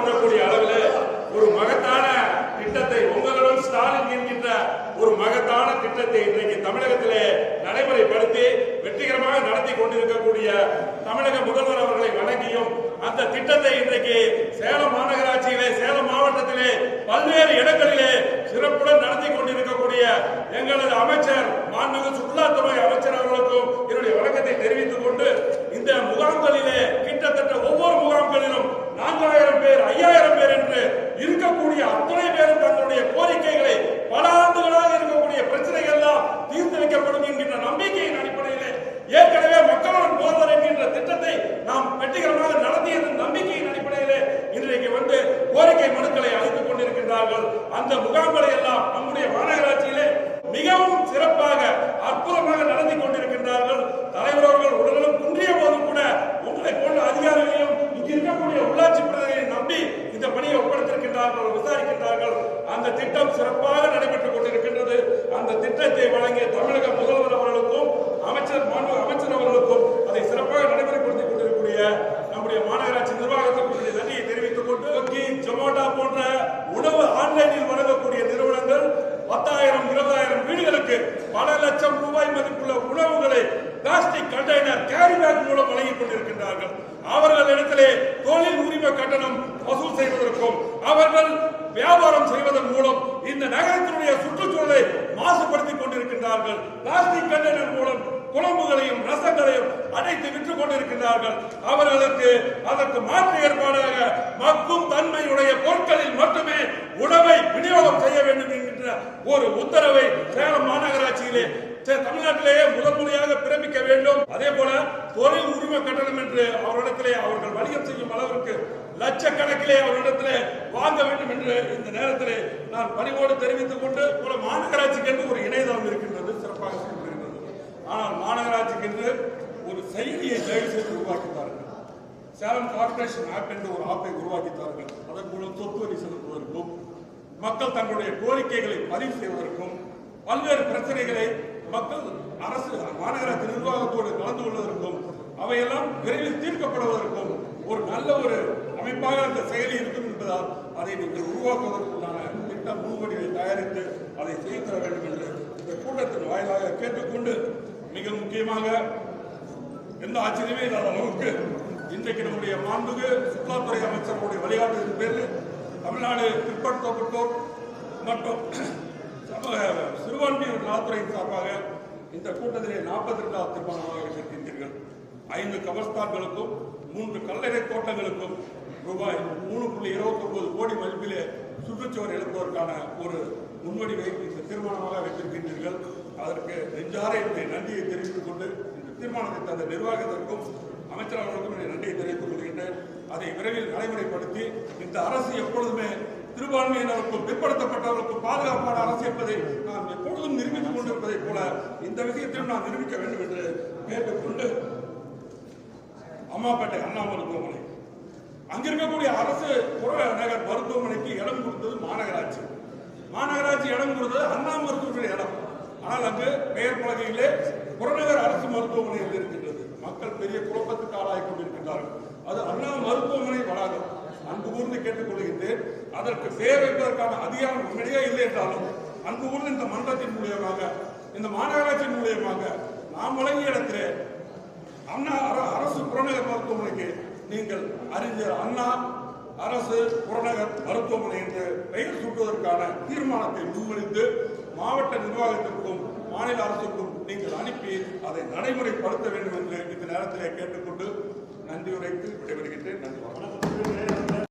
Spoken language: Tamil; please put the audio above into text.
பண்ணக்கூடிய அளவில் ஒரு மகத்தான திட்டத்தை உங்களுடன் ஸ்டாலின் என்கின்ற ஒரு மகத்தான திட்டத்தை இன்றைக்கு தமிழகத்திலே நடைமுறைப்படுத்தி வெற்றிகரமாக நடத்தி கொண்டிருக்கக்கூடிய தமிழக முதல்வர் அவர்களை வணங்கியும் அந்த திட்டத்தை இன்றைக்கு சேலம் மாநகராட்சியிலே சேலம் மாவட்டத்திலே பல்வேறு இடங்களிலே சிறப்புடன் நடத்தி கொண்டிருக்கக்கூடிய எங்களது அமைச்சர் மாண்புமிகு சுற்றுலாத்துறை அமைச்சர் அவர்களுக்கும் என்னுடைய வணக்கத்தை தெரிவித்துக் கொண்டு இந்த முகாம்களிலே கிட்டத்தட்ட ஒவ்வொரு முகாம்களிலும் நான்காயிரம் பேர் ஐயாயிரம் பேர் என்று இருக்கக்கூடிய அத்தனை பேரும் தங்களுடைய கோரிக்கைகளை பல ஆண்டுகளாக இருக்கக்கூடிய பிரச்சனைகள் எல்லாம் தீர்த்து வைக்கப்படும் என்கின்ற நம்பிக்கையின் அடிப்படையிலே ஏற்கனவே மக்களுடன் முதல்வர் என்கின்ற திட்டத்தை நாம் வெற்றிகரமாக நடத்தியதன் நம்பிக்கையின் அடிப்படையிலே இன்றைக்கு வந்து கோரிக்கை மனுக்களை அளித்துக் கொண்டிருக்கின்றார்கள். அந்த முகாம்களை எல்லாம் நம்முடைய மாநகராட்சியிலே மிகவும் சிறப்பாக அற்புதமாக நடத்தி கொண்டிருக்கின்றார்கள். தலைவர் அவர்கள் உடலும் குன்றிய போதும் கூட உங்களை போன்ற அதிகாரிகளையும் இங்கு இருக்கக்கூடிய உள்ளாட்சி பிரதிகளை நம்பி இந்த பணியை ஒப்படைத்திருக்கின்றார்கள் விசாரிக்கின்றார்கள். அந்த திட்டம் சிறப்பாக நடைபெற்றுக் கொண்டிருக்கின்றது. அந்த திட்டத்தை வழங்கிய தமிழக முதல்வர் அவர்களுக்கும் அமைச்சர் மாண்பு அமைச்சர் அவர்களுக்கும் அதை சிறப்பாக நடைமுறைப்படுத்திக் கொண்டிருக்கக்கூடிய நம்முடைய மாநகராட்சி நிர்வாகத்திற்கு என்னுடைய நன்றியை தெரிவித்துக் கொண்டு ஸ்விக்கி, ஜொமேட்டோ போன்ற உணவு ஆன்லைனில் வழங்கக்கூடிய நிறுவனங்கள் பத்தாயிரம் இருபதாயிரம் வீடுகளுக்கு பல லட்சம் ரூபாய் மதிப்புள்ள உணவுகளை பிளாஸ்டிக் கண்டெய்னர் கேரி பேக் மூலம் வழங்கிக் கொண்டிருக்கின்றார்கள். அவர்களிடத்திலே தொழில் உரிமை கட்டணம் வசூல் செய்வதற்கும் அவர்கள் வியாபாரம் செய்வதன் மூலம் இந்த நகரத்தினுடைய சுற்றுச்சூழலை மாசுபடுத்திக் கொண்டிருக்கின்றார்கள். பிளாஸ்டிக் கண்டெய்னர் மூலம் குழம்புகளையும் ரசங்களையும் அடைத்து விற்றுக் கொண்டிருக்கின்றார்கள். அவர்களுக்கு அதற்கு மாற்று ஏற்பாடாக மக்கும் தன்மையுடைய பொருட்களில் மட்டுமே உணவை விநியோகம் செய்ய வேண்டும் என்கின்ற ஒரு உத்தரவை சேலம் அரசியலே தமிழ்நாட்டிலேயே முதல் முறையாக பிறப்பிக்க வேண்டும். அதே போல தொழில் உரிமை கட்டணம் என்று அவரிடத்திலே அவர்கள் வணிகம் செய்யும் அளவிற்கு லட்சக்கணக்கிலே அவரிடத்திலே வாங்க வேண்டும் என்று இந்த நேரத்திலே நான் பணிவோடு தெரிவித்துக் கொண்டு போல மாநகராட்சிக்கு என்று ஒரு இணையதளம் இருக்கின்றது சிறப்பாக செய்யப்படுகின்றது ஆனால் மாநகராட்சிக்கு என்று ஒரு செயலியை தயவு செய்து உருவாக்கித்தார்கள். சேலம் கார்பரேஷன் ஆப் என்று ஒரு ஆப்பை உருவாக்கித்தார்கள். அதன் மூலம் சொத்து வரி செலுத்துவதற்கும் மக்கள் தங்களுடைய கோரிக்கைகளை பதிவு செய்வதற்கும் பல்வேறு பிரச்சனைகளை மக்கள் அரசு மாநகராட்சி நிர்வாகத்தோடு கலந்து கொள்வதற்கும் அவையெல்லாம் விரைவில் தீர்க்கப்படுவதற்கும் ஒரு நல்ல ஒரு அமைப்பாக அந்த செயலி இருக்கும் என்பதால் அதை நீங்கள் உருவாக்குவதற்குண்டான திட்ட முன்வடிவை தயாரித்து அதை செய்து தர வேண்டும் என்று இந்த கூட்டத்தின் வாயிலாக கேட்டுக்கொண்டு மிக முக்கியமாக எந்த ஆச்சரியமே இல்லாத அளவுக்கு இன்றைக்கு நம்முடைய மாண்புகு சுற்றுலாத்துறை அமைச்சர்களுடைய வழிகாட்டுதலின் பேரில் தமிழ்நாடு பிற்படுத்தப்பட்டோர் மற்றும் சமூக சிறுபான்மையினர் நலத்துறையின் சார்பாக இந்த கூட்டத்திலே நாற்பத்தி ரெண்டாவது தீர்மானமாக இருக்கின்றீர்கள் ஐந்து கபர்ஸ்தான்களுக்கும் மூன்று கல்லறை தோட்டங்களுக்கும் ரூபாய் மூணு புள்ளி இருபத்தி ஒன்பது கோடி மதிப்பிலே சுற்றுச்சுவர் எழுப்புவதற்கான ஒரு முன்வடிவை இந்த தீர்மானமாக வைத்திருக்கின்றீர்கள். அதற்கு நெஞ்சார என்னுடைய நன்றியை தெரிவித்துக் கொண்டு இந்த தீர்மானத்தை தந்த நிர்வாகத்திற்கும் அமைச்சர் அவர்களுக்கும் என்னுடைய நன்றியை தெரிவித்துக் கொள்கின்றேன். அதை விரைவில் நடைமுறைப்படுத்தி இந்த அரசு எப்பொழுதுமே சிறுபான்மையினருக்கும் பிற்படுத்தப்பட்டவர்களுக்கும் பாதுகாப்பான அரசு என்பதை நாம் எப்பொழுதும் நிரூபித்துக் கொண்டிருப்பதைப் போல இந்த விஷயத்திலும் நாம் நிரூபிக்க வேண்டும் என்று கேட்டுக்கொண்டு அம்மாப்பேட்டை அண்ணா மருத்துவமனை அங்கிருக்கக்கூடிய அரசு புறநகர் மருத்துவமனைக்கு இடம் கொடுத்தது மாநகராட்சி. மாநகராட்சி இடம் கொடுத்தது அண்ணா மருத்துவமனை இடம். ஆனால் அங்கு பெயர் பலகையிலே புறநகர் அரசு மருத்துவமனையில் இருக்கின்றது. மக்கள் பெரிய குழப்பத்துக்கு ஆளாகி கொண்டிருக்கின்றார்கள். அது அண்ணா மருத்துவமனை வளாகம். அன்பு கூர்ந்து கேட்டுக்கொள்கின்றேன் அதற்கு பெயர் வைப்பதற்கான அதிகாரம் உண்மையிலேயே இல்லை என்றாலும் அன்பு கூர்ந்து இந்த மன்றத்தின் மூலியமாக இந்த மாநகராட்சியின் மூலியமாக நாம் வழங்கிய இடத்திலே அண்ணா அர- அரசு புறநகர் மருத்துவமனைக்கு நீங்கள் அறிஞர் அண்ணா அரசு புறநகர் மருத்துவமனை என்று பெயர் சூட்டுவதற்கான தீர்மானத்தை முன்மொழிந்து மாவட்ட நிர்வாகத்திற்கும் மாநில அரசுக்கும் நீங்கள் அனுப்பி அதை நடைமுறைப்படுத்த வேண்டும் என்று இந்த நேரத்திலே கேட்டுக்கொண்டு நன்றி உரைத்து விடைபெறுகின்றேன் நன்றி வணக்கம்.